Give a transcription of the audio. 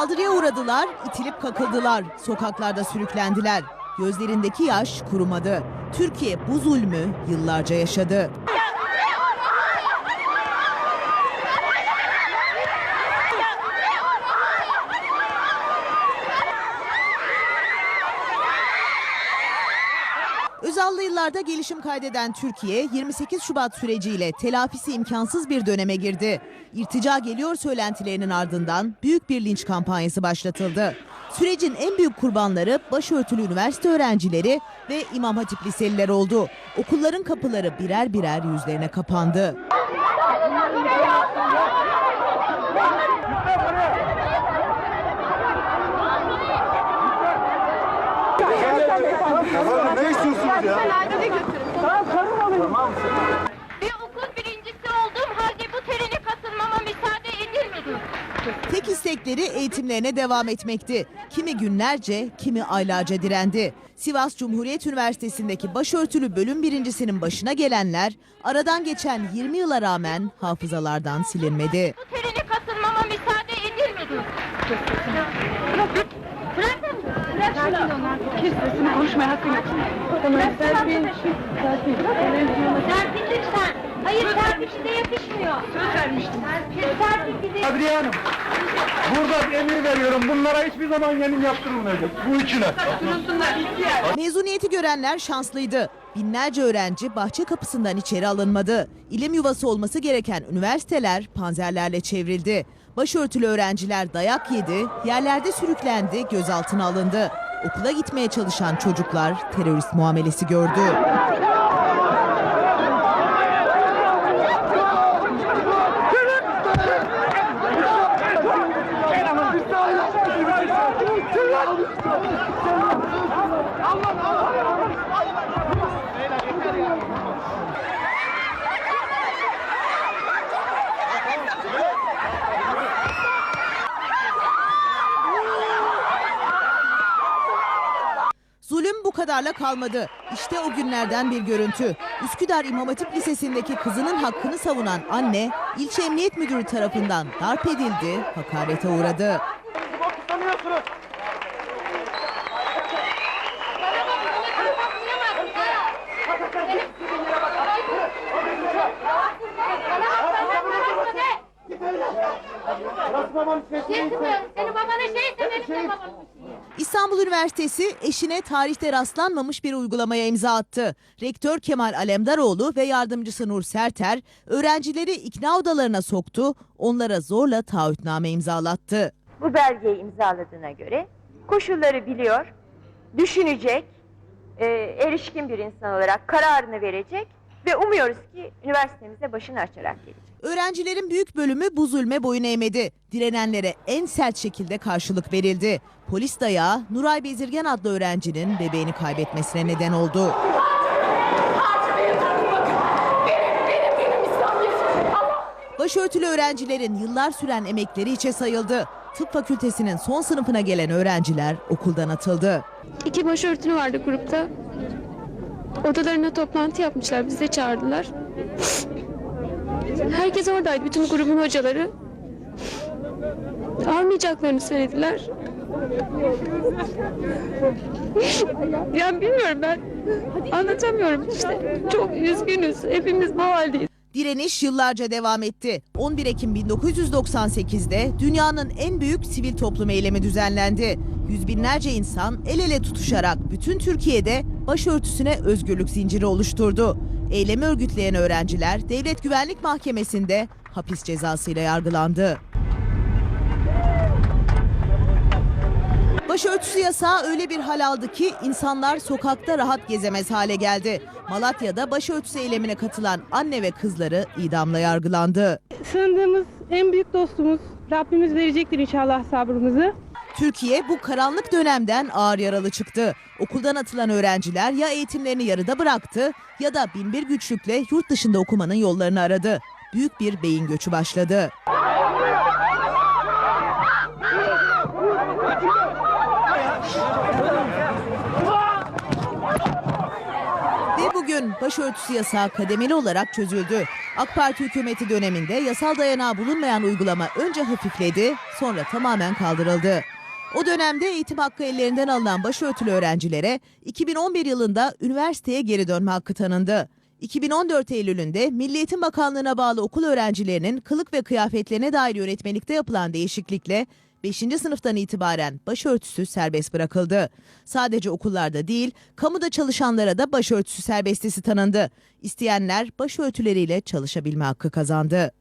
Saldırıya uğradılar, itilip kakıldılar, sokaklarda sürüklendiler. Gözlerindeki yaş kurumadı. Türkiye bu zulmü yıllarca yaşadı. Özallı yıllarda gelişim kaydeden Türkiye 28 Şubat süreciyle telafisi imkansız bir döneme girdi. İrtica geliyor söylentilerinin ardından büyük bir linç kampanyası başlatıldı. Sürecin en büyük kurbanları başörtülü üniversite öğrencileri ve İmam Hatip liseliler oldu. Okulların kapıları birer birer yüzlerine kapandı. Ne istiyorsunuz ya? Bir okul birincisi olduğum halde bu terene katılmama müsaade edilmedi. Tek istekleri eğitimlerine devam etmekti. Kimi günlerce, kimi aylarca direndi. Sivas Cumhuriyet Üniversitesi'ndeki başörtülü bölüm birincisinin başına gelenler aradan geçen 20 yıla rağmen hafızalardan silinmedi. Bu terene katılmama müsaade edilmedi. Bırak şunu. Kes sesini konuşmaya hakkın yok. Tamam, Serpil. Serpil. Serpil lütfen. Hayır Serpil size yakışmıyor. Söz vermiştim. Serpil bize... Kadriye Hanım, burada bir emir veriyorum. Bunlara hiçbir zaman yemin yaptırılmayacak. Bu üçüne. Mezuniyeti görenler şanslıydı. Binlerce öğrenci bahçe kapısından içeri alınmadı. İlim yuvası olması gereken üniversiteler panzerlerle çevrildi. Başörtülü öğrenciler dayak yedi, yerlerde sürüklendi, gözaltına alındı. Okula gitmeye çalışan çocuklar terörist muamelesi gördü. Zulüm bu kadarla kalmadı. İşte o günlerden bir görüntü. Üsküdar İmam Hatip Lisesi'ndeki kızının hakkını savunan anne, ilçe emniyet müdürü tarafından darp edildi, hakarete uğradı. Senin babana şey benim de babam. İstanbul Üniversitesi eşine tarihte rastlanmamış bir uygulamaya imza attı. Rektör Kemal Alemdaroğlu ve yardımcısı Nur Serter öğrencileri ikna odalarına soktu, onlara zorla taahhütname imzalattı. bu belgeyi imzaladığına göre koşulları biliyor, düşünecek, e, erişkin bir insan olarak kararını verecek ve umuyoruz ki üniversitemize başını açarak gelecek. Öğrencilerin büyük bölümü bu zulme boyun eğmedi. Direnenlere en sert şekilde karşılık verildi. Polis dayağı Nuray Bezirgen adlı öğrencinin bebeğini kaybetmesine neden oldu. Başörtülü öğrencilerin yıllar süren emekleri içe sayıldı. Tıp fakültesinin son sınıfına gelen öğrenciler okuldan atıldı. İki başörtülü vardı grupta. Odalarına toplantı yapmışlar. Bizi de çağırdılar. Herkes oradaydı. Bütün grubun hocaları. Almayacaklarını söylediler. yani bilmiyorum ben. Anlatamıyorum işte. Çok üzgünüz. Hepimiz bu haldeyiz. Direniş yıllarca devam etti. 11 Ekim 1998'de dünyanın en büyük sivil toplum eylemi düzenlendi. Yüz binlerce insan el ele tutuşarak bütün Türkiye'de başörtüsüne özgürlük zinciri oluşturdu. Eylemi örgütleyen öğrenciler Devlet Güvenlik Mahkemesi'nde hapis cezasıyla yargılandı. Başörtüsü yasağı öyle bir hal aldı ki insanlar sokakta rahat gezemez hale geldi. Malatya'da başörtüsü eylemine katılan anne ve kızları idamla yargılandı. Sığındığımız en büyük dostumuz Rabbimiz verecektir inşallah sabrımızı. Türkiye bu karanlık dönemden ağır yaralı çıktı. Okuldan atılan öğrenciler ya eğitimlerini yarıda bıraktı ya da binbir güçlükle yurt dışında okumanın yollarını aradı. Büyük bir beyin göçü başladı. Ve bugün gün başörtüsü yasağı kademeli olarak çözüldü. AK Parti hükümeti döneminde yasal dayanağı bulunmayan uygulama önce hafifledi, sonra tamamen kaldırıldı. O dönemde eğitim hakkı ellerinden alınan başörtülü öğrencilere 2011 yılında üniversiteye geri dönme hakkı tanındı. 2014 Eylül'ünde Milli Eğitim Bakanlığı'na bağlı okul öğrencilerinin kılık ve kıyafetlerine dair yönetmelikte yapılan değişiklikle 5. sınıftan itibaren başörtüsü serbest bırakıldı. Sadece okullarda değil, kamuda çalışanlara da başörtüsü serbestisi tanındı. İsteyenler başörtüleriyle çalışabilme hakkı kazandı.